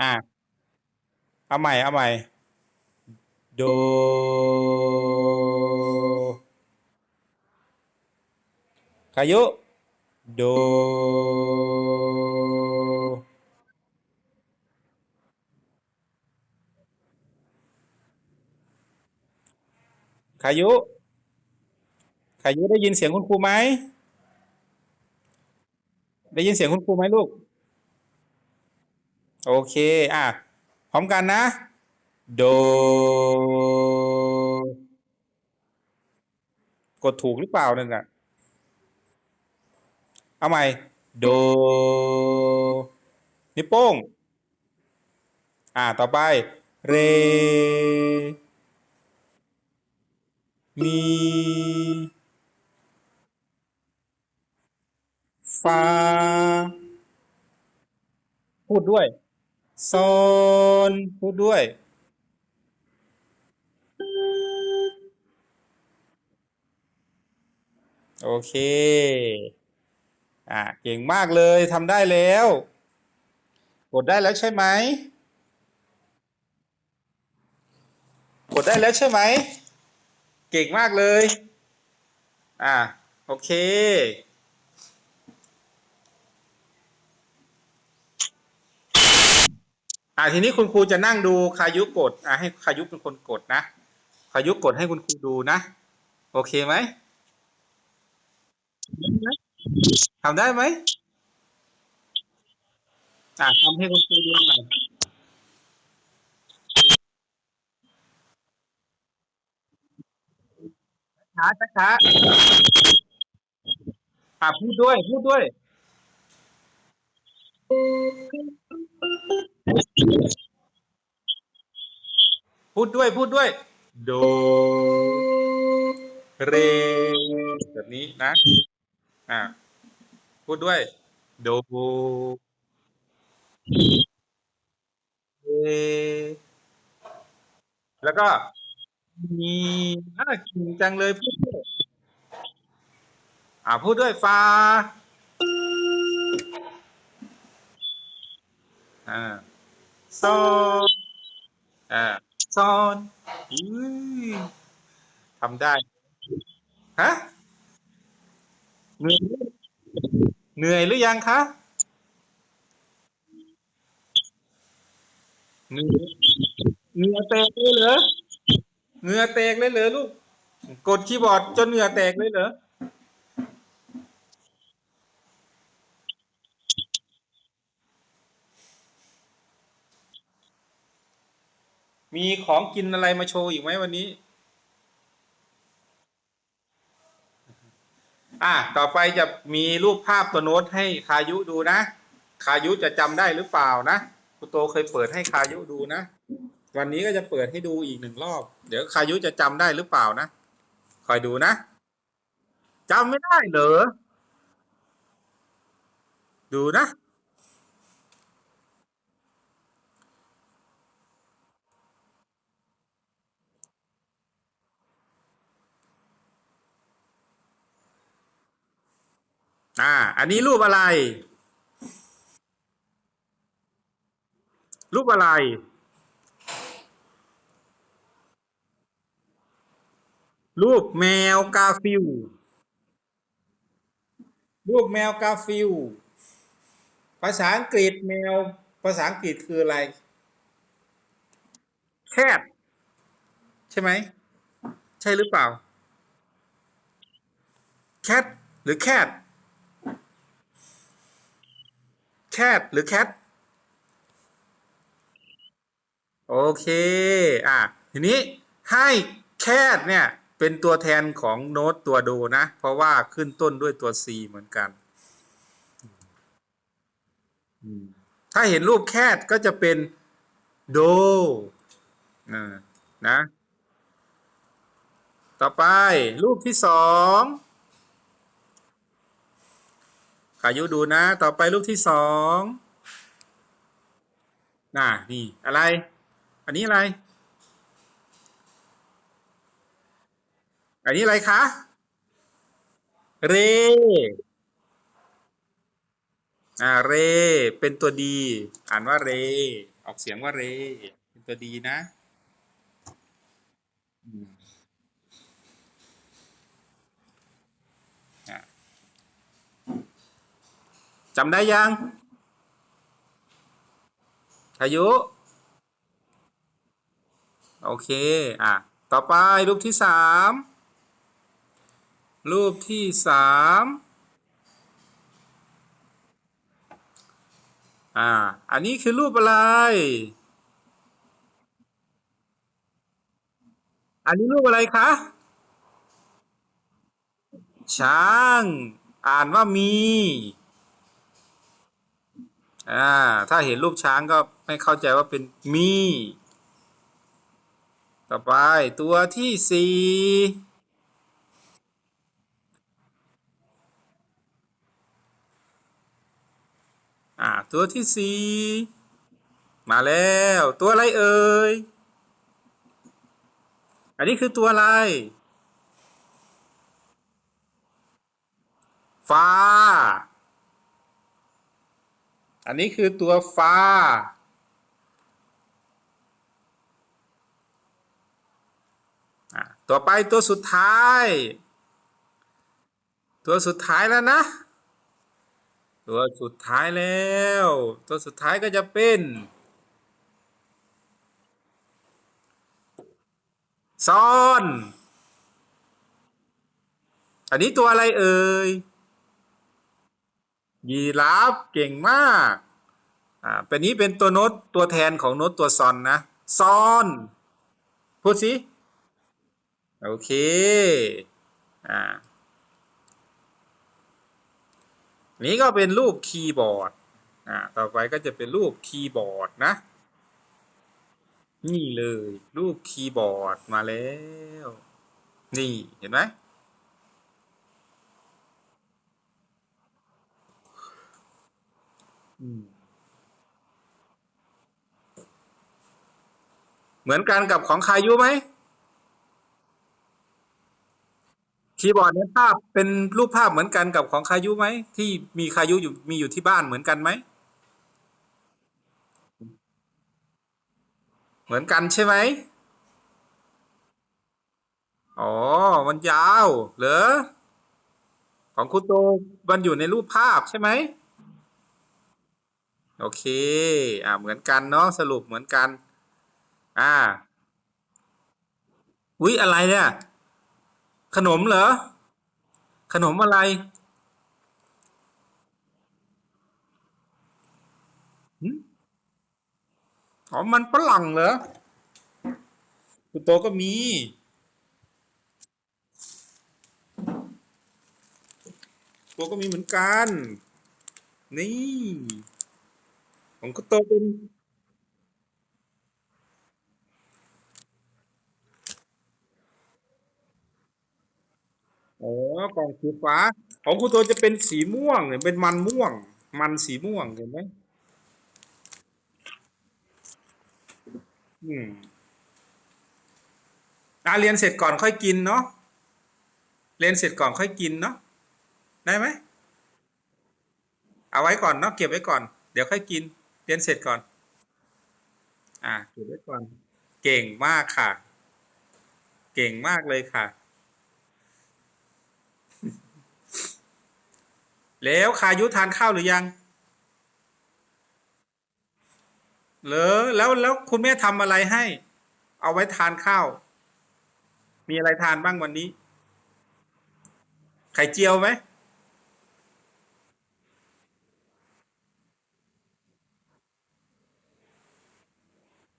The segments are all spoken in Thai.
อะเอาใหม่ เอาใหม่ โดขายุ โดขายุขายุได้ยินเสียงคุณครูไหม ได้ยินเสียงคุณครูไหมลูก โอเค อะ พร้อมกันนะ โด กดถูกหรือเปล่านั่นน่ะ เอาใหม่ โด นิ้วโป้ง อ่า ต่อไป เร มี ฟา พูดด้วย โซนพูดด้วย โอเค อ่าเก่งมากเลยทำได้แล้ว กดได้แล้วใช่ไหม กดได้แล้วใช่ไหม เก่งมากเลย อ่าโอเค อ่าทีนี้คุณครูจะนั่งดูคายุกดอ่าให้คายุเป็นคนกดนะคายุกดให้คุณครูดูนะ โอเคไหมทำได้ไหมอ่าทำให้คุณครูดูหน่อยช้าช้าอ่าพูดด้วย พูดด้วย พูดด้วยพูดด้วย โด เร แบบนี้นะ อ่า พูดด้วย โด เร แล้วก็มีน่ากินจังเลยพูดด้วยอ่าพูดด้วยฟาอ่า ซอนอ่าซอนอือทำได้ ฮะ เหนื่อยเหนื่อยหรือยังคะ เหนื่อยเหงื่อแตกเลยเหรอ เหงื่อแตกเลยเหรอลูก กดคีย์บอร์ดจนเหงื่อแตกเลยเหรอ มีของกินอะไรมาโชว์อีกไหมวันนี้ อะต่อไปจะมีรูปภาพตัวโน้ตให้คายุดูนะ คายุจะจำได้หรือเปล่านะครูโตเคยเปิดให้คายุดูนะ วันนี้ก็จะเปิดให้ดูอีกหนึ่งรอบ เดี๋ยวคายุจะจำได้หรือเปล่านะ คอยดูนะจำไม่ได้เหรอ ดูนะ อ่า อันนี้รูปอะไร รูปอะไร รูปแมวกาฟิลรูปแมวกาฟิลภาษาอังกฤษแมว ภาษาอังกฤษคืออะไร แคทใช่ไหม ใช่หรือเปล่า แคทหรือแคท แคทหรือแคทโอเค อะ ทีนี้ให้แคทเนี่ย เป็นตัวแทนของโน้ตตัวโดนะ เพราะว่าขึ้นต้นด้วยตัว C เหมือนกัน ถ้าเห็นรูปแคทก็จะเป็นโดนะ ต่อไปรูปที่สอง ขายุดูนะ ต่อไปรูปที่สองน่ะนี่อะไร อันนี้อะไร อันนี้อะไรคะเรอ่าเร เป็นตัวดี อ่านว่าเร ออกเสียงว่าเร เป็นตัวดีนะอืมอะ จำได้ยังอายุ โอเค อะ ต่อไปรูปที่สามรูปที่สามอ่า อันนี้คือรูปอะไร อันนี้รูปอะไรคะ ช้าง อ่านว่ามี อ่าถ้าเห็นรูปช้างก็ไม่เข้าใจว่าเป็นมี ต่อไปตัวที่สี่อ่าตัวที่สี่มาแล้วตัวอะไรเอ่ย อันนี้คือตัวอะไร ฟ้า อันนี้คือตัวฟ้าต่อไปตัวสุดท้าย ตัวสุดท้ายแล้วนะ ตัวสุดท้ายแล้ว ตัวสุดท้ายก็จะเป็นซ่อน อันนี้ตัวอะไรเอ่ย ยีราฟเก่งมาก อ่าเป็นนี้เป็นตัวโน้ตตัวแทนของโน้ตตัวซอนนะซอน พูดสิ โอเค อ่า นี้ก็เป็นรูปคีย์บอร์ด อ่า ต่อไปก็จะเป็นรูปคีย์บอร์ดนะ นี่เลยรูปคีย์บอร์ดมาแล้ว นี่ เห็นไหม อืม เหมือนกันกับของคายุไหมคีย์บอร์ดในภาพเป็นรูปภาพเหมือนกันกับของคายุไหมที่มีคายุอยู่มีอยู่ที่บ้านเหมือนกันไหมเหมือนกันใช่ไหมอ๋อ มันยาว เหรอ ของคุณโตมันอยู่ในรูปภาพใช่ไหม โอเค อ่า เหมือนกันเนาะ สรุปเหมือนกัน อ่าอุ๊ยอะไรเนี่ย ขนมเหรอ ขนมอะไร อ๋อ มันฝรั่งเหรอคุณโตก็มี ตัวก็มีเหมือนกัน นี่ ของคุณโตเป็นอ๋อกล่องสีฟ้า ของคุณโตจะเป็นสีม่วงเนี่ยเป็นมันม่วง มันสีม่วงเห็นไหมอืมอะเรียนเสร็จก่อนค่อยกินเนาะเรียนเสร็จก่อนค่อยกินเนาะได้ไหมเอาไว้ก่อนเนาะเก็บไว้ก่อน เดี๋ยวค่อยกิน เรียนเสร็จก่อน อะเก็บไว้ก่อน เก่งมากค่ะ เก่งมากเลยค่ะ แล้วคายุทานข้าวหรือยังเหรอแล้วแล้วคุณแม่ทำอะไรให้ เอาไว้ทานข้าว มีอะไรทานบ้างวันนี้ ไข่เจียวไหม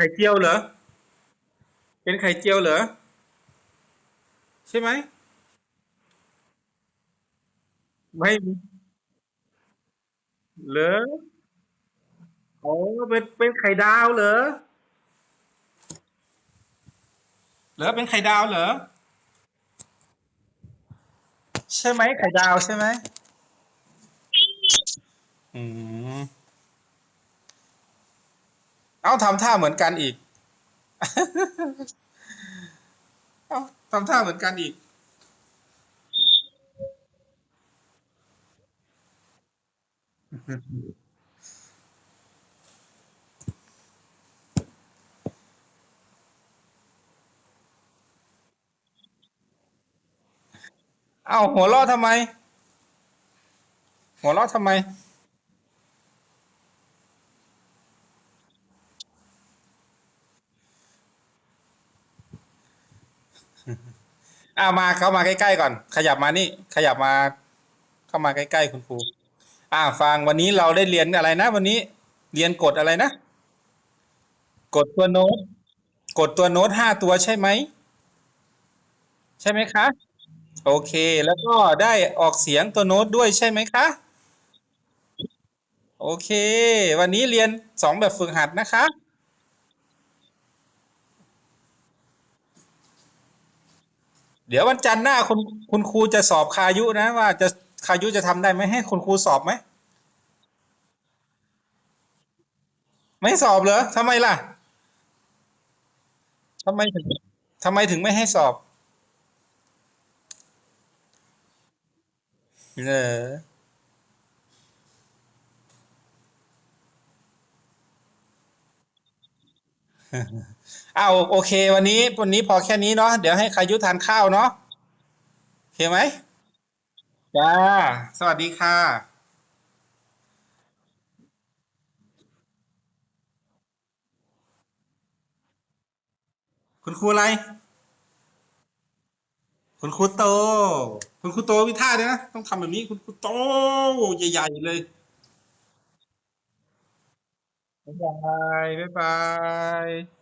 ไข่เจียวเหรอ เป็นไข่เจียวเหรอ ใช่ไหม ไม่เหรออ๋อเป็นเป็นไข่ดาวเหรอ เหรอเป็นไข่ดาวเหรอ ใช่ไหมไข่ดาวใช่ไหมอืม เอาทำท่าเหมือนกันอีก เอาทำท่าเหมือนกันอีก เอ้าหัวเราะทำไม หัวเราะทำไม อ้าวมาเข้ามาใกล้ๆก่อน ขยับมานี่ ขยับมา เข้ามาใกล้ๆคุณครูอ่าฟังวันนี้เราได้เรียนอะไรนะ วันนี้ เรียนกฎอะไรนะกฎตัวโน้ตกฎตัวโน้ตห้าตัวใช่ไหมใช่ไหมคะ โอเค แล้วก็ได้ออกเสียงตัวโน้ตด้วยใช่ไหมคะโอเค วันนี้เรียนสองแบบฝึกหัดนะคะ เดี๋ยววันจันทร์หน้าคุณคุณครูจะสอบคายุนะว่าจะคายุจะทำได้ไหมให้คุณครูสอบไหมไม่สอบเหรอทำไมล่ะทำไมถึงทำไมถึงไม่ให้สอบเออ อ้าวโอเค วันนี้วันนี้พอแค่นี้เนาะเดี๋ยวให้คายุทานข้าวเนาะโอเคไหมจ้า สวัสดีค่ะคุณครูอะไร คุณครูโต คุณครูโตวิท่าด้วยนะ ต้องทำแบบนี้ คุณครูโต ใหญ่ ๆ เลย 拜拜拜拜。